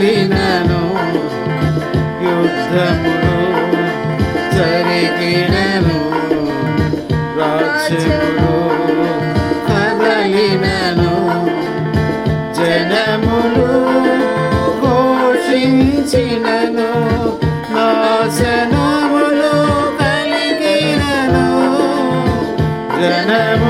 వెళ్ళినను యుద్ధములు జరిగినను. రాజ్యములు కదలినను. జనములు ఘోషించినను. నాశనములు కలిగినను. జనము